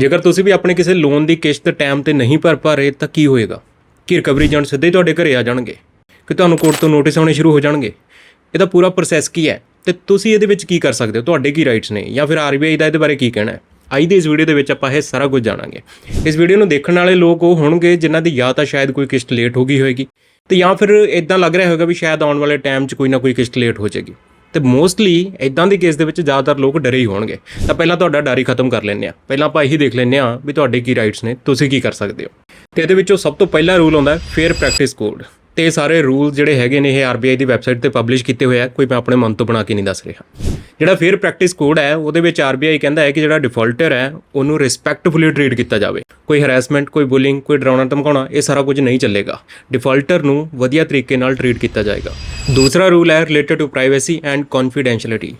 ਜੇਕਰ ਤੁਸੀਂ ਵੀ ਆਪਣੇ ਕਿਸੇ ਲੋਨ ਦੀ ਕਿਸ਼ਤ ਟਾਈਮ ਤੇ ਨਹੀਂ ਭਰ ਪਾ ਰਹੇ, ਤਾਂ ਕੀ ਹੋਏਗਾ? ਕੀ ਰਿਕਵਰੀ ਏਜੰਟ ਸਿੱਧੇ ਹੀ ਤੁਹਾਡੇ ਘਰੇ ਆ ਜਾਣਗੇ? ਕਿ ਤੁਹਾਨੂੰ ਕੋਰਟ ਤੋਂ ਨੋਟਿਸ ਆਉਣੇ ਸ਼ੁਰੂ ਹੋ ਜਾਣਗੇ? ਇਹਦਾ ਪੂਰਾ ਪ੍ਰੋਸੈਸ ਕੀ ਹੈ? ਤੇ ਤੁਸੀਂ ਇਹਦੇ ਵਿੱਚ ਕੀ ਕਰ ਸਕਦੇ ਹੋ? ਤੁਹਾਡੇ ਕੀ ਰਾਈਟਸ ਨੇ? ਜਾਂ ਫਿਰ ਆਰਬੀਆਈ ਦਾ ਇਹਦੇ ਬਾਰੇ ਕੀ ਕਹਿਣਾ ਹੈ? ਅੱਜ ਦੀ ਇਸ ਵੀਡੀਓ ਦੇ ਵਿੱਚ ਆਪਾਂ ਇਹ ਸਾਰਾ ਕੁਝ ਜਾਣਾਂਗੇ। ਇਸ ਵੀਡੀਓ ਨੂੰ ਦੇਖਣ ਵਾਲੇ ਲੋਕ ਉਹ ਹੋਣਗੇ ਜਿਨ੍ਹਾਂ ਦੀ ਜਾਂ ਤਾਂ ਸ਼ਾਇਦ ਕੋਈ ਕਿਸ਼ਤ ਲੇਟ ਹੋ ਗਈ ਹੋਏਗੀ, ਤੇ ਜਾਂ ਫਿਰ ਇਦਾਂ ਲੱਗ ਰਿਹਾ ਹੋਵੇਗਾ ਵੀ ਸ਼ਾਇਦ ਆਉਣ ਵਾਲੇ ਟਾਈਮ 'ਚ ਕੋਈ ਨਾ ਕੋਈ ਕਿਸ਼ਤ ਲੇਟ ਹੋ ਜਾਏਗੀ। ਤੇ ਮੋਸਟਲੀ ਇਦਾਂ ਦੇ ਕੇਸ ਦੇ ਵਿੱਚ ਜ਼ਿਆਦਾਤਰ ਲੋਕ ਡਰੇ ਹੀ ਹੋਣਗੇ। ਤਾਂ ਪਹਿਲਾਂ ਤੁਹਾਡਾ ਡਰ ਹੀ ਖਤਮ ਕਰ ਲੈਂਦੇ ਆ ਪਹਿਲਾਂ ਆਪਾਂ ਇਹੀ ਦੇਖ ਲੈਂਦੇ ਆ ਵੀ ਤੁਹਾਡੇ ਕੀ ਰਾਈਟਸ ਨੇ, ਤੁਸੀਂ ਕੀ ਕਰ ਸਕਦੇ ਹੋ। ਤੇ ਇਹਦੇ ਵਿੱਚੋਂ ਸਭ ਤੋਂ ਪਹਿਲਾ ਰੂਲ ਹੁੰਦਾ ਹੈ ਫੇਅਰ ਪ੍ਰੈਕਟਿਸ ਕੋਡ ਤੇ ਇਹ ਸਾਰੇ ਰੂਲ ਜਿਹੜੇ ਹੈਗੇ ਨੇ ਇਹ ਆਰਬੀਆਈ ਦੀ ਵੈਬਸਾਈਟ ਤੇ ਪਬਲਿਸ਼ ਕੀਤੇ ਹੋਏ ਆ, ਕੋਈ ਮੈਂ ਆਪਣੇ ਮਨ ਤੋਂ ਬਣਾ ਕੇ ਨਹੀਂ ਦੱਸ ਰਿਹਾ। ਜਿਹੜਾ ਫੇਅਰ ਪ੍ਰੈਕਟਿਸ ਕੋਡ ਹੈ, ਉਹਦੇ ਵਿੱਚ ਆਰਬੀਆਈ ਕਹਿੰਦਾ ਹੈ ਕਿ ਜਿਹੜਾ ਡਿਫਾਲਟਰ ਹੈ, ਉਹਨੂੰ ਰਿਸਪੈਕਟਫੁਲੀ ਟਰੀਟ ਕੀਤਾ ਜਾਵੇ। ਕੋਈ ਹਰੈਸਮੈਂਟ ਕੋਈ ਬੁਲਿੰਗ ਕੋਈ ਡਰਾਉਣਾ ਧਮਕਾਉਣਾ, ਇਹ ਸਾਰਾ ਕੁਝ ਨਹੀਂ ਚੱਲੇਗਾ। ਡਿਫਾਲਟਰ ਨੂੰ ਵਧੀਆ ਤਰੀਕੇ ਨਾਲ ਟਰੀਟ ਕੀਤਾ ਜਾਏਗਾ। ਦੂਸਰਾ ਰੂਲ ਹੈ related to privacy and confidentiality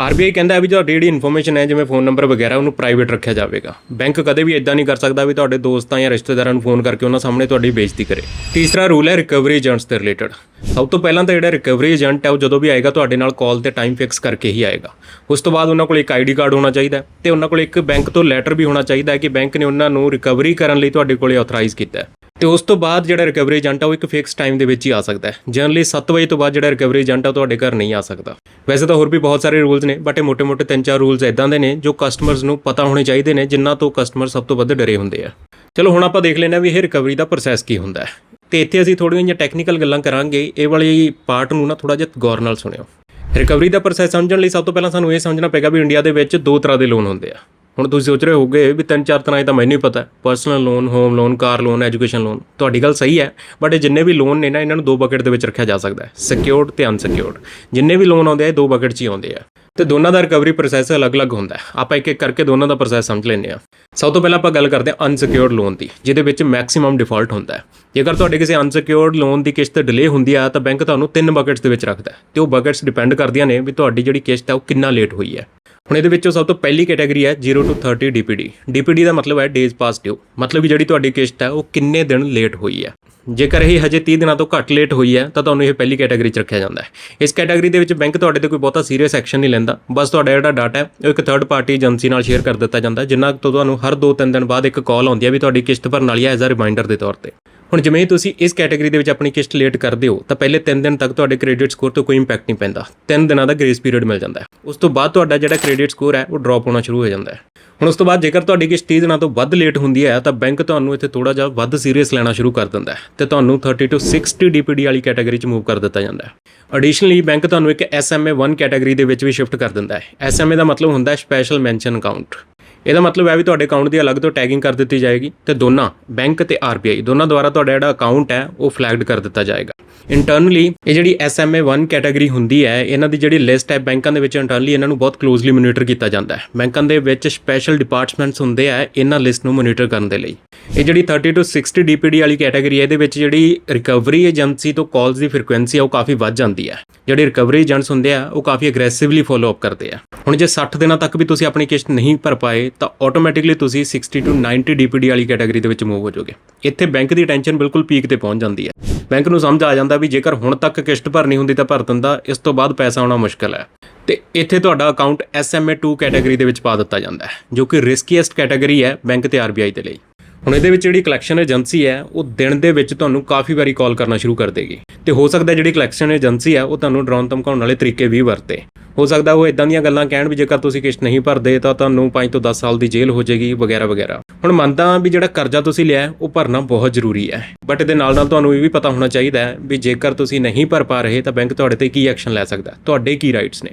RBI ਕਹਿੰਦਾ ਹੈ ਵੀ ਤੁਹਾਡੀ ਜਿਹੜੀ ਇਨਫੋਰਮੇਸ਼ਨ ਹੈ, ਜਿਵੇਂ ਫੋਨ ਨੰਬਰ ਵਗੈਰਾ, ਉਹਨੂੰ ਪ੍ਰਾਈਵੇਟ ਰੱਖਿਆ ਜਾਵੇਗਾ। ਬੈਂਕ ਕਦੇ ਵੀ ਇਦਾਂ ਨਹੀਂ ਕਰ ਸਕਦਾ ਵੀ ਤੁਹਾਡੇ ਦੋਸਤਾਂ ਜਾਂ ਰਿਸ਼ਤੇਦਾਰਾਂ ਨੂੰ ਫੋਨ ਕਰਕੇ ਉਹਨਾਂ ਸਾਹਮਣੇ ਤੁਹਾਡੀ ਬੇਇੱਜ਼ਤੀ ਕਰੇ। ਤੀਸਰਾ ਰੂਲ ਹੈ ਰਿਕਵਰੀ ਏਜੰਟਸ ਦੇ ਰਿਲੇਟਡ ਸਭ ਤੋਂ ਪਹਿਲਾਂ ਤਾਂ ਜਿਹੜਾ ਰਿਕਵਰੀ ਏਜੰਟ ਹੈ, ਉਹ ਜਦੋਂ ਵੀ ਆਏਗਾ, ਤੁਹਾਡੇ ਨਾਲ ਕਾਲ ਤੇ ਟਾਈਮ ਫਿਕਸ ਕਰਕੇ ਹੀ ਆਏਗਾ। ਉਸ ਤੋਂ ਬਾਅਦ ਉਹਨਾਂ ਕੋਲ ਇੱਕ ਆਈਡੀ ਕਾਰਡ ਹੋਣਾ ਚਾਹੀਦਾ ਹੈ ਤੇ ਉਹਨਾਂ ਕੋਲ ਇੱਕ ਬੈਂਕ ਤੋਂ ਲੈਟਰ ਵੀ ਹੋਣਾ ਚਾਹੀਦਾ ਹੈ ਕਿ ਬੈਂਕ ਨੇ ਉਹਨਾਂ ਨੂੰ ਰਿਕਵਰੀ ਕਰਨ ਲਈ ਤੁਹਾਡੇ ਕੋਲੇ ਆਥੋਰਾਈਜ਼ ਕੀਤਾ ਹੈ। ਤੇ ਉਸ ਤੋਂ ਬਾਅਦ ਜਿਹੜਾ ਰਿਕਵਰੀ ਏਜੰਟ ਆ, ਉਹ ਇੱਕ ਫਿਕਸ ਟਾਈਮ ਦੇ ਵਿੱਚ ਹੀ ਆ ਸਕਦਾ ਹੈ। ਜਨਰਲੀ 7 ਵਜੇ ਤੋਂ ਬਾਅਦ ਜਿਹੜਾ ਰਿਕਵਰੀ ਏਜੰਟ ਆ ਤੁਹਾਡੇ ਘਰ ਨਹੀਂ ਆ ਸਕਦਾ। ਵੈਸੇ ਤਾਂ ਹੋਰ ਵੀ ਬਹੁਤ ਸਾਰੇ ਰੂਲਸ ਨੇ ਬਟ ਇਹ ਮੋਟੇ ਮੋਟੇ ਤਿੰਨ ਚਾਰ ਰੂਲਸ ਇਦਾਂ ਦੇ ਨੇ, ਜੋ ਕਸਟਮਰਸ ਨੂੰ ਪਤਾ ਹੋਣੇ ਚਾਹੀਦੇ ਨੇ ਜਿਨ੍ਹਾਂ ਤੋਂ ਕਸਟਮਰ ਸਭ ਤੋਂ ਵੱਧ ਡਰੇ ਹੁੰਦੇ ਆ। ਚਲੋ ਹੁਣ ਆਪਾਂ ਦੇਖ ਲੈਂਦੇ ਲੈਣਾ ਵੀ ਇਹ ਰਿਕਵਰੀ ਦਾ ਪ੍ਰੋਸੈਸ ਕੀ ਹੁੰਦਾ ਹੈ। ਤੇ ਇੱਥੇ ਅਸੀਂ ਥੋੜੀਆਂ ਜਿਹੀਆਂ ਟੈਕਨੀਕਲ ਗੱਲਾਂ ਕਰਾਂਗੇ, ਇਹ ਵਾਲੀ ਪਾਰਟ ਨੂੰ ਨਾ ਥੋੜਾ ਜਿਹਾ ਗੌਰ ਨਾਲ ਸੁਣਿਓ। ਰਿਕਵਰੀ ਦਾ ਪ੍ਰੋਸੈਸ ਸਮਝਣ ਲਈ ਸਭ ਤੋਂ ਪਹਿਲਾਂ ਸਾਨੂੰ ਇਹ ਸਮਝਣਾ ਪਏਗਾ ਵੀ ਇੰਡੀਆ ਦੇ ਵਿੱਚ ਦੋ ਤਰ੍ਹਾਂ ਦੇ ਲੋਨ ਹੁੰਦੇ ਆ। ਹੁਣ ਤੁਸੀਂ ਸੋਚ ਰਹੇ ਹੋਗੇ ਵੀ ਤਿੰਨ ਚਾਰ ਤਰ੍ਹਾਂ ਇਹ ਤਾਂ ਮੈਨੂੰ ਹੀ ਪਤਾ personal loan home loan car loan education loan ਤੁਹਾਡੀ ਗੱਲ ਸਹੀ ਹੈ ਬਟ ਇਹ ਜਿੰਨੇ ਵੀ ਲੋਨ ਨੇ ਨਾ, ਇਹਨਾਂ ਨੂੰ ਦੋ ਬਕਟ ਦੇ ਵਿੱਚ ਰੱਖਿਆ ਜਾ ਸਕਦਾ ਹੈ। ਸਿਕਿਉਰਡ ਤੇ ਅਨਸਿਕਿਉਰਡ ਜਿੰਨੇ ਵੀ ਲੋਨ ਆਉਂਦੇ ਆ, ਇਹ ਦੋ ਬਕਟ 'ਚ ਹੀ ਆਉਂਦੇ ਆ। ਤੇ ਦੋਨਾਂ ਦਾ ਰਿਕਵਰੀ ਪ੍ਰੋਸੈਸ ਅਲੱਗ-ਅਲੱਗ ਹੁੰਦਾ ਹੈ। ਆਪਾਂ ਇੱਕ ਇੱਕ ਕਰਕੇ ਦੋਨਾਂ ਦਾ ਪ੍ਰੋਸੈਸ ਸਮਝ ਲੈਂਦੇ ਆ ਸਭ ਤੋਂ ਪਹਿਲਾਂ ਆਪਾਂ ਗੱਲ ਕਰਦੇ ਹਾਂ ਅਨਸਿਕਿਉਰਡ ਲੋਨ ਦੀ, ਜਿਹਦੇ ਵਿੱਚ ਮੈਕਸਿਮਮ ਡਿਫਾਲਟ ਹੁੰਦਾ ਹੈ। ਜੇਕਰ ਤੁਹਾਡੇ ਕਿਸੇ ਅਨਸਿਕਿਉਰਡ ਲੋਨ ਦੀ ਕਿਸ਼ਤ ਡਿਲੇ ਹੁੰਦੀ ਆ, ਤਾਂ ਬੈਂਕ ਤੁਹਾਨੂੰ ਤਿੰਨ ਬਕਟਸ ਦੇ ਵਿੱਚ ਰੱਖਦਾ ਹੈ। ਤੇ ਉਹ ਬਕਟਸ ਡਿਪੈਂਡ ਕਰਦੀਆਂ ਨੇ ਵੀ ਤੁਹਾਡੀ ਜਿਹੜੀ ਕਿਸ਼ਤ ਹੈ, ਉਹ ਕਿੰਨਾ ਲੇਟ ਹੋਈ ਹੈ। ਹੁਣ ਇਹਦੇ ਵਿੱਚੋਂ ਸਭ ਤੋਂ ਪਹਿਲੀ ਕੈਟਾਗਰੀ ਹੈ 0 ਤੋਂ 30 DPD DPD ਦਾ ਮਤਲਬ ਹੈ ਡੇਜ਼ ਪਾਸ ਡਿਊ ਮਤਲਬ ਕਿ ਜਿਹੜੀ ਤੁਹਾਡੀ ਕਿਸ਼ਤ ਹੈ, ਉਹ ਕਿੰਨੇ ਦਿਨ ਲੇਟ ਹੋਈ ਹੈ। ਜੇਕਰ ਇਹ ਹਜੇ 30 ਦਿਨਾਂ ਤੋਂ ਘੱਟ ਲੇਟ ਹੋਈ ਹੈ, ਤਾਂ ਤੁਹਾਨੂੰ ਇਹ ਪਹਿਲੀ ਕੈਟਾਗਰੀ 'ਚ ਰੱਖਿਆ ਜਾਂਦਾ ਹੈ। ਇਸ ਕੈਟਾਗਰੀ ਦੇ ਵਿੱਚ ਬੈਂਕ ਤੁਹਾਡੇ ਤੇ ਕੋਈ ਬਹੁਤਾ ਸੀਰੀਅਸ ਐਕਸ਼ਨ ਨਹੀਂ ਲੈਂਦਾ। ਬਸ ਤੁਹਾਡਾ ਜਿਹੜਾ ਡਾਟਾ ਹੈ, ਉਹ ਇੱਕ ਥਰਡ ਪਾਰਟੀ ਏਜੰਸੀ ਨਾਲ ਸ਼ੇਅਰ ਕਰ ਦਿੱਤਾ ਜਾਂਦਾ ਹੈ, ਜਿੰਨਾ ਤੋਂ ਤੁਹਾਨੂੰ ਹਰ 2-3 ਦਿਨ ਬਾਅਦ ਇੱਕ ਕਾਲ ਆਉਂਦੀ ਹੈ ਵੀ ਤੁਹਾਡੀ ਕਿਸ਼ਤ ਭਰਨ ਵਾਲੀ ਹੈ ਐਜ਼ ਅ ਰਿਮਾਈਂਡਰ ਦੇ ਤੌਰ ਤੇ। ਹੁਣ ਜਿਵੇਂ ਤੁਸੀਂ ਇਸ ਕੈਟਾਗਰੀ ਦੇ ਵਿੱਚ ਆਪਣੀ ਕਿਸ਼ਤ ਲੇਟ ਕਰਦੇ ਹੋ, ਤਾਂ ਪਹਿਲੇ 3 ਦਿਨ ਤੱਕ ਤੁਹਾਡੇ ਕ੍ਰੈਡਿਟ ਸਕੋਰ ਤੋਂ ਕੋਈ ਇੰਪੈਕਟ ਨਹੀਂ ਪੈਂਦਾ। 3 ਦਿਨਾਂ ਦਾ ਗ੍ਰੇਸ ਪੀਰੀਅਡ ਮਿਲ ਜਾਂਦਾ ਹੈ। ਉਸ ਤੋਂ ਬਾਅਦ ਤੁਹਾਡਾ ਜਿਹੜਾ ਕ੍ਰੈਡਿਟ ਸਕੋਰ ਹੈ, ਉਹ ਡ੍ਰੌਪ ਹੋਣਾ ਸ਼ੁਰੂ ਹੋ ਜਾਂਦਾ ਹੈ। ਹੁਣ ਉਸ ਤੋਂ ਬਾਅਦ ਜੇਕਰ ਤੁਹਾਡੀ ਕਿਸ਼ਤ 30 ਦਿਨਾਂ ਤੋਂ ਵੱਧ ਲੇਟ ਹੁੰਦੀ ਹੈ, ਤਾਂ ਬੈਂਕ ਤੁਹਾਨੂੰ ਇੱਥੇ ਥੋੜਾ ਜਿਹਾ ਵੱਧ ਸੀਰੀਅਸ ਲੈਣਾ ਸ਼ੁਰੂ ਕਰ ਦਿੰਦਾ ਹੈ ਤੇ ਤੁਹਾਨੂੰ 30 ਤੋਂ 60 DPD ਵਾਲੀ ਕੈਟਾਗਰੀ 'ਚ ਮੂਵ ਕਰ ਦਿੱਤਾ ਜਾਂਦਾ ਹੈ। ਐਡੀਸ਼ਨਲੀ ਬੈਂਕ ਤੁਹਾਨੂੰ ਇੱਕ SMA 1 ਕੈਟਾਗਰੀ ਦੇ ਵਿੱਚ ਵੀ ਸ਼ਿਫਟ ਕਰ ਦਿੰਦਾ ਹੈ। SMA ਦਾ ਮਤਲਬ ਹੁੰਦਾ ਹੈ ਸਪੈਸ਼ਲ ਮੈਂਸ਼ਨ ਅਕਾਊਂਟ ਇਹਦਾ ਮਤਲਬ ਹੈ ਵੀ ਤੁਹਾਡੇ ਅਕਾਊਂਟ ਦੀ ਅਲੱਗ ਤੋਂ ਟੈਗਿੰਗ ਕਰ ਦਿੱਤੀ ਜਾਏਗੀ ਤੇ ਦੋਨਾਂ ਬੈਂਕ ਤੇ ਆਰਬੀਆਈ ਦੋਨਾਂ ਦੁਆਰਾ ਤੁਹਾਡਾ ਜਿਹੜਾ ਅਕਾਊਂਟ ਹੈ, ਉਹ ਫਲੈਗਡ ਕਰ ਦਿੱਤਾ ਜਾਏਗਾ। ਇੰਟਰਨਲੀ ਇਹ ਜਿਹੜੀ SMA 1 ਕੈਟਾਗਰੀ ਹੁੰਦੀ ਹੈ, ਇਹਨਾਂ ਦੀ ਜਿਹੜੀ ਲਿਸਟ ਹੈ, ਬੈਂਕਾਂ ਦੇ ਵਿੱਚ ਇੰਟਰਨਲੀ ਇਹਨਾਂ ਨੂੰ ਬਹੁਤ ਕਲੋਜ਼ਲੀ ਮੋਨੀਟਰ ਕੀਤਾ ਜਾਂਦਾ ਹੈ। ਬੈਂਕਾਂ ਦੇ ਵਿੱਚ ਸਪੈਸ਼ਲ ਡਿਪਾਰਟਮੈਂਟਸ ਹੁੰਦੇ ਆ, ਇਹਨਾਂ ਲਿਸਟ ਨੂੰ ਮੋਨੀਟਰ ਕਰਨ ਦੇ ਲਈ। ਇਹ ਜਿਹੜੀ 30 ਤੋਂ 60 DPD ਵਾਲੀ ਕੈਟਾਗਰੀ ਹੈ, ਇਹਦੇ ਵਿੱਚ ਜਿਹੜੀ ਰਿਕਵਰੀ ਏਜੰਸੀ ਤੋਂ ਕਾਲਸ ਦੀ ਫ੍ਰੀਕੁਐਂਸੀ ਆ, ਉਹ ਕਾਫੀ ਵੱਧ ਜਾਂਦੀ ਹੈ। ਜਿਹੜੇ ਰਿਕਵਰੀ ਏਜੰਟਸ ਹੁੰਦੇ ਆ, ਉਹ ਕਾਫੀ ਅਗਰੈਸਿਵਲੀ ਫੋਲੋ ਅਪ ਕਰਦੇ ਆ। ਹੁਣ ਜੇ 60 ਦਿਨਾਂ ਤੱਕ ਵੀ ਤੁਸੀਂ ਆਪਣੀ ਕਿਸ਼ਤ ਨਹੀਂ ਭਰ ਪਾਏ, ਤਾਂ ਆਟੋਮੈਟਿਕਲੀ ਤੁਸੀਂ 60 ਤੋਂ 90 DPD ਵਾਲੀ ਕੈਟਾਗਰੀ ਦੇ ਵਿੱਚ ਮੂਵ ਹੋ ਜਾਓਗੇ। ਇੱਥੇ ਬੈਂਕ ਦੀ ਟੈਨਸ਼ਨ ਬਿਲਕੁਲ ਪੀਕ ਤੇ ਪਹੁੰਚ ਜਾਂਦੀ ਹੈ। ਬੈਂਕ ਨੂੰ ਸਮਝ ਆ ਜਾਂਦਾ ਵੀ ਜੇਕਰ ਹੁਣ ਤੱਕ ਕਿਸ਼ਤ ਭਰਨੀ ਹੁੰਦੀ ਤਾਂ ਭਰ ਦਿੰਦਾ, ਇਸ ਤੋਂ ਬਾਅਦ ਪੈਸਾ ਆਉਣਾ ਮੁਸ਼ਕਲ ਹੈ। ਤੇ ਇੱਥੇ ਤੁਹਾਡਾ ਅਕਾਊਂਟ SMA 2 ਕੈਟਾਗਰੀ ਦੇ ਵਿੱਚ ਪਾ ਦਿੱਤਾ ਜਾਂਦਾ ਹੈ, ਜੋ ਕਿ ਰਿਸਕੀਐਸਟ ਕੈਟਾਗਰੀ ਹੈ ਬੈਂਕ ਤੇ ਆਰਬੀਆਈ ਦੇ ਲਈ। ਹੁਣ ਇਹਦੇ ਵਿੱਚ ਜਿਹੜੀ ਕਲੈਕਸ਼ਨ ਏਜੰਸੀ ਹੈ, ਉਹ ਦਿਨ ਦੇ ਵਿੱਚ ਤੁਹਾਨੂੰ ਕਾਫੀ ਵਾਰੀ ਕਾਲ ਕਰਨਾ ਸ਼ੁਰੂ ਕਰ ਦੇਗੀ। ਤੇ ਹੋ ਸਕਦਾ ਜਿਹੜੀ ਕਲੈਕਸ਼ਨ ਏਜੰਸੀ ਹੈ, ਉਹ ਤੁਹਾਨੂੰ ਡਰਾਉਣ ਧਮਕਾਉਣ ਵਾਲੇ ਤਰੀਕੇ ਵੀ ਵਰਤੇ। ਹੋ ਸਕਦਾ ਉਹ ਇਦਾਂ ਦੀਆਂ ਗੱਲਾਂ ਕਹਿਣ ਵੀ ਜੇਕਰ ਤੁਸੀਂ ਕਿਸ਼ਤ ਨਹੀਂ ਭਰਦੇ, ਤਾਂ ਤੁਹਾਨੂੰ 5 ਤੋਂ 10 ਸਾਲ ਦੀ ਜੇਲ੍ਹ ਹੋ ਜਾਏਗੀ ਵਗੈਰਾ ਵਗੈਰਾ। ਹੁਣ ਮੰਨਦਾ ਵੀ ਜਿਹੜਾ ਕਰਜ਼ਾ ਤੁਸੀਂ ਲਿਆ ਉਹ ਭਰਨਾ ਬਹੁਤ ਜ਼ਰੂਰੀ ਹੈ। ਬਟ ਇਹਦੇ ਨਾਲ ਨਾਲ ਤੁਹਾਨੂੰ ਇਹ ਵੀ ਪਤਾ ਹੋਣਾ ਚਾਹੀਦਾ ਹੈ ਵੀ ਜੇਕਰ ਤੁਸੀਂ ਨਹੀਂ ਭਰ ਪਾ ਰਹੇ, ਤਾਂ ਬੈਂਕ ਤੁਹਾਡੇ ਤੇ ਕੀ ਐਕਸ਼ਨ ਲੈ ਸਕਦਾ ਤੁਹਾਡੇ ਕੀ ਰਾਈਟਸ ਨੇ?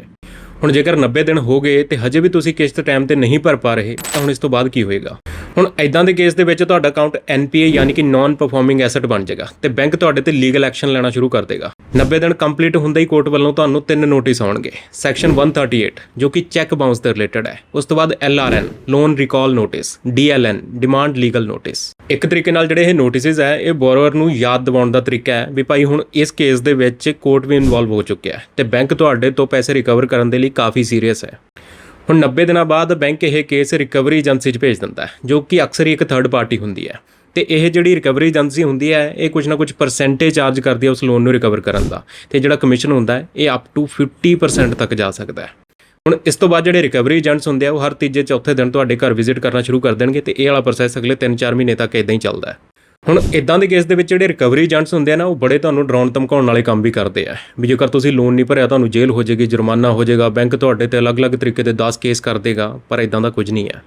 ਹੁਣ ਜੇਕਰ 90 ਦਿਨ ਹੋ ਗਏ ਤੇ ਹਜੇ ਵੀ ਤੁਸੀਂ ਕਿਸ਼ਤ ਟਾਈਮ ਤੇ ਨਹੀਂ ਭਰ ਪਾ ਰਹੇ, ਤਾਂ ਹੁਣ ਇਸ ਤੋਂ ਬਾਅਦ ਕੀ ਹੋਏਗਾ? ਹੁਣ ਐਦਾਂ ਦੇ ਕੇਸ ਦੇ ਵਿੱਚ ਤੁਹਾਡਾ ਅਕਾਊਂਟ NPA ਯਾਨੀ ਕਿ ਨਾਨ ਪਰਫਾਰਮਿੰਗ ਐਸੈਟ ਬਣ ਜਾਏਗਾ ਤੇ ਬੈਂਕ ਤੁਹਾਡੇ ਤੇ ਲੀਗਲ ਐਕਸ਼ਨ ਲੈਣਾ ਸ਼ੁਰੂ ਕਰ ਦੇਗਾ। 90 ਦਿਨ ਕੰਪਲੀਟ ਹੁੰਦੇ ਹੀ ਕੋਰਟ ਵੱਲੋਂ ਤੁਹਾਨੂੰ ਤਿੰਨ ਨੋਟਿਸ ਆਉਣਗੇ। ਸੈਕਸ਼ਨ 138 ਜੋ ਕਿ ਚੈੱਕ ਬਾਉਂਸ ਦੇ ਰਿਲੇਟਡ ਹੈ। ਉਸ ਤੋਂ ਬਾਅਦ LRN loan recall notice DLN demand legal notice ਇੱਕ ਤਰੀਕੇ ਨਾਲ ਜਿਹੜੇ ਇਹ ਨੋਟਿਸਸ ਹੈ, ਇਹ ਬੋਰੋਵਰ ਨੂੰ ਯਾਦ ਦਿਵਾਉਣ ਦਾ ਤਰੀਕਾ ਹੈ ਵੀ ਭਾਈ ਹੁਣ ਇਸ ਕੇਸ ਦੇ ਵਿੱਚ ਕੋਰਟ ਵੀ ਇਨਵੋਲਵ ਹੋ ਚੁੱਕਿਆ ਹੈ ਤੇ ਬੈਂਕ ਤੁਹਾਡੇ ਤੋਂ ਪੈਸੇ ਰਿਕਵਰ ਕਰਨ ਦੇ ਲਈ ਕਾਫੀ ਸੀਰੀਅਸ ਹੈ। ਹੁਣ 90 ਦਿਨਾਂ ਬਾਅਦ ਬੈਂਕ ਇਹ ਕੇਸ ਰਿਕਵਰੀ ਏਜੰਸੀ 'ਚ ਭੇਜ ਦਿੰਦਾ ਹੈ, ਜੋ ਕਿ ਅਕਸਰ ਹੀ ਇੱਕ ਥਰਡ ਪਾਰਟੀ ਹੁੰਦੀ ਹੈ। ਤੇ ਇਹ ਜਿਹੜੀ ਰਿਕਵਰੀ ਏਜੰਸੀ ਹੁੰਦੀ ਹੈ, ਇਹ ਕੁਝ ਨਾ ਕੁਝ ਪਰਸੈਂਟੇਜ ਚਾਰਜ ਕਰਦੀ ਹੈ ਉਸ ਲੋਨ ਨੂੰ ਰਿਕਵਰ ਕਰਨ ਦਾ। ਤੇ ਜਿਹੜਾ ਕਮਿਸ਼ਨ ਹੁੰਦਾ ਹੈ, ਇਹ ਅਪ ਟੂ 50% ਤੱਕ ਜਾ ਸਕਦਾ ਹੈ। ਹੁਣ ਇਸ ਤੋਂ ਬਾਅਦ ਜਿਹੜੇ ਰਿਕਵਰੀ ਏਜੰਟਸ ਹੁੰਦੇ ਆ, ਉਹ ਹਰ ਤੀਜੇ, ਚੌਥੇ ਦਿਨ ਤੁਹਾਡੇ ਘਰ ਵਿਜ਼ਿਟ ਕਰਨਾ ਸ਼ੁਰੂ ਕਰ ਦੇਣਗੇ ਤੇ ਇਹ ਵਾਲਾ ਪ੍ਰੋਸੈਸ ਅਗਲੇ 3-4 ਮਹੀਨੇ ਤੱਕ ਇਦਾਂ ਹੀ ਚੱਲਦਾ ਹੈ। ਹੁਣ ਇਦਾਂ ਦੇ ਕੇਸ ਦੇ ਵਿੱਚ ਜਿਹੜੇ ਰਿਕਵਰੀ ਏਜੰਟਸ ਹੁੰਦੇ ਆ ਨਾ, ਉਹ ਬੜੇ ਤੁਹਾਨੂੰ ਡਰਾਉਣ, ਧਮਕਾਉਣ ਵਾਲੇ ਕੰਮ ਵੀ ਕਰਦੇ ਆ। ਵੀ ਜੇਕਰ ਤੁਸੀਂ ਲੋਨ ਨਹੀਂ ਭਰਿਆ, ਤੁਹਾਨੂੰ ਜੇਲ੍ਹ ਹੋ ਜਾਏਗੀ, ਜੁਰਮਾਨਾ ਹੋ ਜਾਏਗਾ ਬੈਂਕ ਤੁਹਾਡੇ ਤੇ ਅਲੱਗ-ਅਲੱਗ ਤਰੀਕੇ ਦੇ 10 ਕੇਸ ਕਰ ਦੇਗਾ, ਪਰ ਇਦਾਂ ਦਾ ਕੁਝ ਨਹੀਂ ਹੈ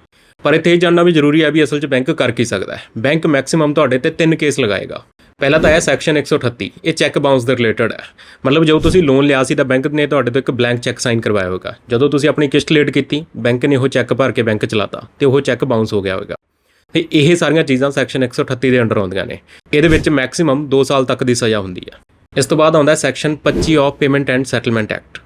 ਪਰ ਇੱਥੇ ਇਹ ਜਾਣਨਾ ਵੀ ਜ਼ਰੂਰੀ ਹੈ ਵੀ ਅਸਲ 'ਚ ਬੈਂਕ ਕਰ ਕੀ ਸਕਦਾ ਹੈ। ਬੈਂਕ ਮੈਕਸਿਮਮ ਤੁਹਾਡੇ ਤੇ ਤਿੰਨ ਕੇਸ ਲਗਾਏਗਾ। ਪਹਿਲਾ ਤਾਂ ਹੈ ਸੈਕਸ਼ਨ 138 ਇਹ ਚੈੱਕ ਬਾਉਂਸ ਦੇ ਰਿਲੇਟਡ ਹੈ। ਮਤਲਬ ਜਦੋਂ ਤੁਸੀਂ ਲੋਨ ਲਿਆ ਸੀ ਤਾਂ ਬੈਂਕ ਨੇ ਤੁਹਾਡੇ ਤੋਂ ਇੱਕ ਬਲੈਂਕ ਚੈੱਕ ਸਾਈਨ ਕਰਵਾਇਆ ਹੋਵੇਗਾ ਜਦੋਂ ਤੁਸੀਂ ਆਪਣੀ ਕਿਸ਼ਤ ਲੇਟ ਕੀਤੀ ਬੈਂਕ ਨੇ ਉਹ ਚੈੱਕ ਭਰ ਕੇ ਬੈਂਕ ਚਲਾਤਾ ਤੇ ਉਹ ਚੈੱਕ ਬਾਉਂਸ ਹੋ ਗਿਆ ਹੋਵੇਗਾ ਤੇ ਇਹ ਸਾਰੀਆਂ ਚੀਜ਼ਾਂ ਸੈਕਸ਼ਨ 138 ਦੇ ਅੰਡਰ ਆਉਂਦੀਆਂ ਨੇ। ਇਹਦੇ ਵਿੱਚ ਮੈਕਸਿਮਮ 2 ਸਾਲ ਤੱਕ ਦੀ ਸਜ਼ਾ ਹੁੰਦੀ ਹੈ ਇਸ ਤੋਂ ਬਾਅਦ ਆਉਂਦਾ section 25 of payment and settlement act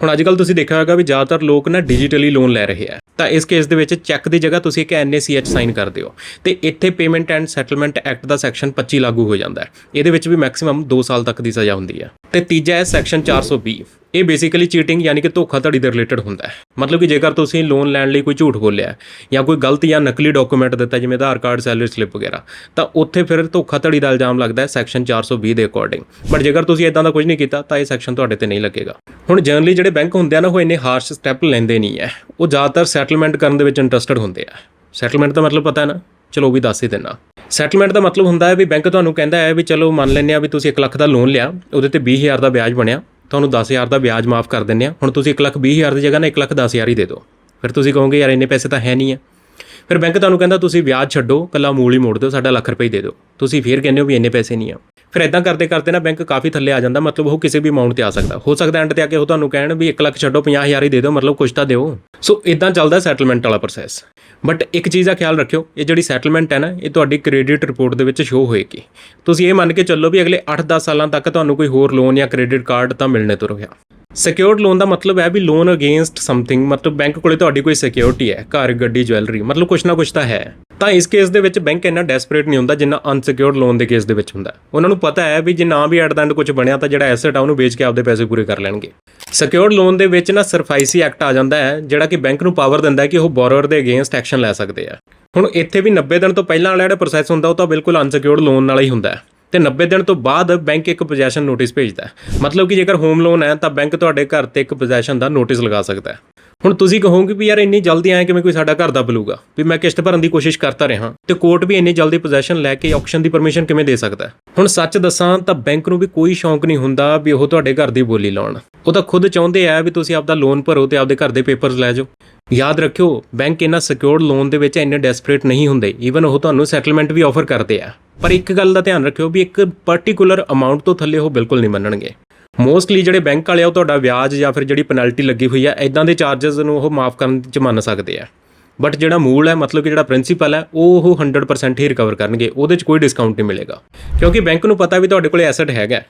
ਹੁਣ ਅੱਜਕੱਲ ਤੁਸੀਂ ਦੇਖਿਆ ਹੋਵੇਗਾ ਵੀ ਜ਼ਿਆਦਾਤਰ ਲੋਕ ਨਾ ਡਿਜੀਟਲੀ ਲੋਨ ਲੈ ਰਹੇ ਆ। ਤਾਂ ਇਸ ਕੇਸ ਦੇ ਵਿੱਚ ਚੈੱਕ ਦੀ ਜਗ੍ਹਾ ਤੁਸੀਂ ਇੱਕ NACH ਸਾਈਨ ਕਰ ਦਿਓ। ਤੇ ਇੱਥੇ ਪੇਮੈਂਟ ਐਂਡ ਸੈਟਲਮੈਂਟ ਐਕਟ ਦਾ ਸੈਕਸ਼ਨ 25 ਲਾਗੂ ਹੋ ਜਾਂਦਾ। ਹੈ ਇਹਦੇ ਵਿੱਚ ਵੀ ਮੈਕਸਿਮਮ 2 ਸਾਲ ਤੱਕ ਦੀ ਸਜ਼ਾ ਹੁੰਦੀ ਹੈ ਤੇ ਤੀਜਾ ਹੈ ਸੈਕਸ਼ਨ 420 ਇਹ ਬੇਸਿਕਲੀ ਚੀਟਿੰਗ ਯਾਨੀ ਕਿ ਧੋਖਾਧੜੀ ਦੇ ਰਿਲੇਟਡ ਹੁੰਦਾ ਹੈ। ਮਤਲਬ ਕਿ ਜੇਕਰ ਤੁਸੀਂ ਲੋਨ ਲੈਣ ਲਈ ਕੋਈ ਝੂਠ ਬੋਲਿਆ ਜਾਂ ਕੋਈ ਗਲਤ ਜਾਂ ਨਕਲੀ ਡਾਕੂਮੈਂਟ ਦਿੱਤਾ ਜਿਵੇਂ ਆਧਾਰ ਕਾਰਡ ਸੈਲਰੀ ਸਲਿੱਪ ਵਗੈਰਾ, ਤਾਂ ਉੱਥੇ ਫਿਰ ਧੋਖਾਧੜੀ ਦਾ ਇਲਜ਼ਾਮ ਲੱਗਦਾ ਹੈ ਸੈਕਸ਼ਨ 420 ਦੇ ਅਕੋਰਡਿੰਗ ਬਟ ਜੇਕਰ ਤੁਸੀਂ ਇਦਾਂ ਦਾ ਕੁਝ ਨਹੀਂ ਕੀਤਾ, ਤਾਂ ਇਹ ਸੈਕਸ਼ਨ ਤੁਹਾਡੇ ਤੇ ਨਹੀਂ ਲੱਗੇਗਾ। ਹੁਣ ਜਨਰਲੀ ਜਿਹੜੇ ਬੈਂਕ ਹੁੰਦੇ ਆ ਨਾ, ਉਹ ਇੰਨੇ ਹਾਰਸ਼ ਸਟੈਪ ਲੈਂਦੇ ਨਹੀਂ ਹੈ। ਉਹ ਜ਼ਿਆਦਾਤਰ ਸੈਟਲਮੈਂਟ ਕਰਨ ਦੇ ਵਿੱਚ ਇੰਟਰਸਟਡ ਹੁੰਦੇ ਆ। ਸੈਟਲਮੈਂਟ ਦਾ ਮਤਲਬ ਪਤਾ ਹੈ ਨਾ? ਚਲੋ ਉਹ ਵੀ ਦੱਸ ਹੀ ਦਿੰਨਾ ਸੈਟਲਮੈਂਟ ਦਾ ਮਤਲਬ ਹੁੰਦਾ ਹੈ ਵੀ ਬੈਂਕ ਤੁਹਾਨੂੰ ਕਹਿੰਦਾ ਹੈ ਵੀ ਚਲੋ ਮੰਨ ਲੈਂਦੇ ਆ ਵੀ ਤੁਸੀਂ 1 ਲੱਖ ਦਾ ਲੋਨ ਲਿਆ, ਉਹਦੇ ਤੇ 20000 ਦਾ ਵਿਆਜ ਬਣਿਆ। ਤੁਹਾਨੂੰ 10000 ਦਾ ਵਿਆਜ ਮਾਫ ਕਰ ਦਿੰਦੇ ਆ ਹੁਣ ਤੁਸੀਂ 1 ਲੱਖ 20000 ਦੀ ਜਗ੍ਹਾ ਨਾ 1 ਲੱਖ 10000 ਹੀ ਦੇ ਦਿਓ। ਫਿਰ ਤੁਸੀਂ ਕਹੋਗੇ, ਯਾਰ ਇੰਨੇ ਪੈਸੇ ਤਾਂ ਹੈ ਨਹੀਂ ਆ। ਫਿਰ ਬੈਂਕ ਤੁਹਾਨੂੰ ਕਹਿੰਦਾ, ਤੁਸੀਂ ਵਿਆਜ ਛੱਡੋ, ਕੱਲਾ ਮੂਲ ਹੀ ਮੋੜ ਦਿਓ, ਸਾਡਾ ਲੱਖ ਰੁਪਏ ਦੇ ਦਿਓ। ਤੁਸੀਂ ਫਿਰ ਕਹਿੰਦੇ ਹੋ ਵੀ ਇੰਨੇ ਪੈਸੇ ਨਹੀਂ ਆ। ਫਿਰ ਇਦਾਂ ਕਰਦੇ ਕਰਦੇ ਨਾ ਬੈਂਕ ਕਾਫੀ ਥੱਲੇ ਆ ਜਾਂਦਾ, ਮਤਲਬ ਉਹ ਕਿਸੇ ਵੀ ਅਮਾਉਂਟ ਤੇ ਆ ਸਕਦਾ। ਹੋ ਸਕਦਾ ਐਂਡ ਤੇ ਆ ਕੇ ਉਹ ਤੁਹਾਨੂੰ ਕਹਿਣ ਵੀ 1 ਲੱਖ ਛੱਡੋ 50000 ਹੀ ਦੇ ਦਿਓ, ਮਤਲਬ ਕੁਝ ਤਾਂ ਦਿਓ। ਸੋ ਇਦਾਂ ਚੱਲਦਾ ਸੈਟਲਮੈਂਟ ਵਾਲਾ ਪ੍ਰੋਸੈਸ ਬਟ ਇੱਕ ਚੀਜ਼ ਦਾ ਖਿਆਲ ਰੱਖਿਓ, ਇਹ ਜਿਹੜੀ ਸੈਟਲਮੈਂਟ ਹੈ ਨਾ, ਇਹ ਤੁਹਾਡੀ ਕ੍ਰੈਡਿਟ ਰਿਪੋਰਟ ਦੇ ਵਿੱਚ ਸ਼ੋ ਹੋਏਗੀ। ਤੁਸੀਂ ਇਹ ਮੰਨ ਕੇ ਚੱਲੋ ਵੀ ਅਗਲੇ 8-10 ਸਾਲਾਂ ਤੱਕ ਤੁਹਾਨੂੰ ਕੋਈ ਹੋਰ ਲੋਨ ਜਾਂ ਕ੍ਰੈਡਿਟ ਕਾਰਡ ਤਾਂ ਮਿਲਣੇ ਤੋਂ ਰਿਹਾ ਸਿਕਿਉਰਡ ਲੋਨ ਦਾ ਮਤਲਬ ਹੈ ਵੀ ਲੋਨ ਅਗੇਂਸਟ ਸਮਥਿੰਗ ਮਤਲਬ ਬੈਂਕ ਕੋਲੇ ਤੁਹਾਡੀ ਕੋਈ ਸਿਕਿਉਰਿਟੀ ਹੈ, ਘਰ, ਗੱਡੀ ਜੁਐਲਰੀ ਮਤਲਬ ਕੁਛ ਨਾ ਕੁਛ ਤਾਂ ਹੈ। ਤਾਂ ਇਸ ਕੇਸ ਦੇ ਵਿੱਚ ਬੈਂਕ ਇੰਨਾ ਡੈਸਪਰੇਟ ਨਹੀਂ ਹੁੰਦਾ ਜਿੰਨਾ ਅਨਸਿਕਿਉਰਡ ਲੋਨ ਦੇ ਕੇਸ ਦੇ ਵਿੱਚ ਹੁੰਦਾ। ਉਹਨਾਂ ਨੂੰ ਪਤਾ ਹੈ ਵੀ ਜੇ ਨਾ ਵੀ ਐਟ ਦਾ ਐਂਡ ਕੁਝ ਬਣਿਆ ਤਾਂ ਜਿਹੜਾ ਐਸੈਟ ਆ ਉਹਨੂੰ ਵੇਚ ਕੇ ਆਪਦੇ ਪੈਸੇ ਪੂਰੇ ਕਰ ਲੈਣਗੇ। ਸਿਕਿਉਰਡ ਲੋਨ ਦੇ ਵਿੱਚ ਨਾ ਸਰਫਾਈਸੀ ਐਕਟ ਆ ਜਾਂਦਾ ਹੈ, ਜਿਹੜਾ ਕਿ ਬੈਂਕ ਨੂੰ ਪਾਵਰ ਦਿੰਦਾ ਹੈ ਕਿ ਉਹ ਬੋਰੋਅਰ ਦੇ ਅਗੇਂਸਟ ਐਕਸ਼ਨ ਲੈ ਸਕਦੇ ਆ। ਹੁਣ ਇੱਥੇ ਵੀ 90 ਦਿਨ ਤੋਂ ਪਹਿਲਾਂ ਵਾਲਾ ਜਿਹੜਾ ਪ੍ਰੋਸੈਸ ਹੁੰਦਾ, ਉਹ ਤਾਂ ਬਿਲਕੁਲ ਅਨਸਿਕਿਉਰਡ ਲੋਨ ਨਾਲ ਹੀ ਹੁੰਦਾ ਹੈ। ਤੇ 90 ਦਿਨ ਤੋਂ ਬਾਅਦ ਬੈਂਕ ਇੱਕ ਪੋਜੈਸ਼ਨ ਨੋਟਿਸ ਭੇਜਦਾ ਹੈ। ਮਤਲਬ ਕਿ ਜੇਕਰ ਹੋਮ ਲੋਨ ਹੈ ਤਾਂ ਬੈਂਕ ਤੁਹਾਡੇ ਘਰ ਤੇ ਇੱਕ ਪੋਜੈਸ਼ਨ ਦਾ ਨੋਟਿਸ ਲਗਾ ਸਕਦਾ ਹੈ। ਹੁਣ ਤੁਸੀਂ ਕਹੋਗੇ ਵੀ ਯਾਰ ਇੰਨੀ ਜਲਦੀ ਆਏ ਕਿਵੇਂ ਕੋਈ ਸਾਡਾ ਘਰ ਦਾ ਬਲੂਗਾ? ਵੀ ਮੈਂ ਕਿਸ਼ਤ ਭਰਨ ਦੀ ਕੋਸ਼ਿਸ਼ ਕਰਤਾ ਰਿਹਾ। ਤੇ ਕੋਰਟ ਵੀ ਇੰਨੀ ਜਲਦੀ ਪੋਜੈਸ਼ਨ ਲੈ ਕੇ ਆਕਸ਼ਨ ਦੀ ਪਰਮਿਸ਼ਨ ਕਿਵੇਂ ਦੇ ਸਕਦਾ ਹੁਣ ਸੱਚ ਦੱਸਾਂ ਤਾਂ ਬੈਂਕ ਨੂੰ ਵੀ ਕੋਈ ਸ਼ੌਂਕ ਨਹੀਂ ਹੁੰਦਾ ਵੀ ਉਹ ਤੁਹਾਡੇ ਘਰ ਦੀ ਬੋਲੀ ਲਾਉਣ। ਉਹ ਤਾਂ ਖੁਦ ਚਾਹੁੰਦੇ ਆ ਵੀ ਤੁਸੀਂ ਆਪਦਾ ਲੋਨ ਭਰੋ ਤੇ ਆਪਦੇ ਘਰ ਦੇ ਪੇਪਰਸ ਲੈ ਜਾਓ। ਯਾਦ ਰੱਖਿਓ, ਬੈਂਕ ਇਹਨਾਂ ਸਿਕਿਉਰਡ ਲੋਨ ਦੇ ਵਿੱਚ ਇੰਨੇ ਡੈਸਪਰੇਟ ਨਹੀਂ ਹੁੰਦੇ। ਈਵਨ ਉਹ ਤੁਹਾਨੂੰ ਸੈਟਲਮੈਂਟ ਵੀ ਆਫਰ ਕਰਦੇ ਆ। ਪਰ ਇੱਕ ਗੱਲ ਦਾ ਧਿਆਨ ਰੱਖਿਓ ਵੀ ਇੱਕ ਪਾਰਟਿਕੂਲਰ ਅਮਾਉਂਟ ਤੋਂ ਥੱਲੇ ਉਹ ਬਿਲਕੁਲ ਨਹੀਂ ਮੰਨਣਗੇ। ਮੋਸਟਲੀ ਜਿਹੜੇ ਬੈਂਕ ਵਾਲੇ ਆ, ਉਹ ਤੁਹਾਡਾ ਵਿਆਜ ਜਾਂ ਫਿਰ ਜਿਹੜੀ ਪੈਨਲਟੀ ਲੱਗੀ ਹੋਈ ਆ ਐਦਾਂ ਦੇ ਚਾਰजेस ਨੂੰ ਉਹ ਮਾਫ ਕਰਨ ਚ ਮੰਨ ਸਕਦੇ ਆ। ਬਟ ਜਿਹੜਾ ਮੂਲ ਹੈ, ਮਤਲਬ ਕਿ ਜਿਹੜਾ ਪ੍ਰਿੰਸੀਪਲ ਹੈ, ਉਹ ਉਹ 100% ਹੀ ਰਿਕਵਰ ਕਰਨਗੇ। ਉਹਦੇ ਚ ਕੋਈ ਡਿਸਕਾਊਂਟ ਨਹੀਂ ਮਿਲੇਗਾ। ਕਿਉਂਕਿ ਬੈਂਕ ਨੂੰ ਪਤਾ ਵੀ ਤੁਹਾਡੇ ਕੋਲ ਐਸੈਟ ਹੈਗਾ।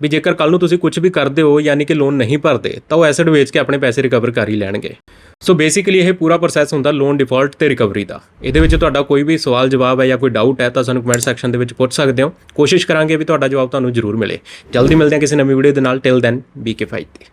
ਵੀ ਜੇਕਰ ਕੱਲ ਨੂੰ ਤੁਸੀਂ ਕੁਝ ਵੀ ਕਰਦੇ ਹੋ, ਯਾਨੀ ਕਿ ਲੋਨ ਨਹੀਂ ਭਰਦੇ, ਤਾਂ ਉਹ ਐਸੈਟ ਵੇਚ ਕੇ ਆਪਣੇ ਪੈਸੇ ਰਿਕਵਰ ਕਰ ਹੀ ਲੈਣਗੇ। ਸੋ ਬੇਸਿਕਲੀ ਇਹ ਪੂਰਾ ਪ੍ਰੋਸੈਸ ਹੁੰਦਾ ਲੋਨ ਡਿਫਾਲਟ ਤੇ ਰਿਕਵਰੀ ਦਾ। ਇਹਦੇ ਵਿੱਚ ਤੁਹਾਡਾ ਕੋਈ ਵੀ ਸਵਾਲ ਜਵਾਬ ਹੈ ਜਾਂ ਕੋਈ ਡਾਊਟ ਹੈ, ਤਾਂ ਸਾਨੂੰ ਕਮੈਂਟ ਸੈਕਸ਼ਨ ਦੇ ਵਿੱਚ ਪੁੱਛ ਸਕਦੇ ਹੋ। ਕੋਸ਼ਿਸ਼ ਕਰਾਂਗੇ ਵੀ ਤੁਹਾਡਾ ਜਵਾਬ ਤੁਹਾਨੂੰ ਜ਼ਰੂਰ ਮਿਲੇ। ਜਲਦੀ ਮਿਲਦੇ ਹਾਂ ਕਿਸੇ ਨਵੀਂ ਵੀਡੀਓ ਦੇ ਨਾਲ। Till then B K fight ਤੇ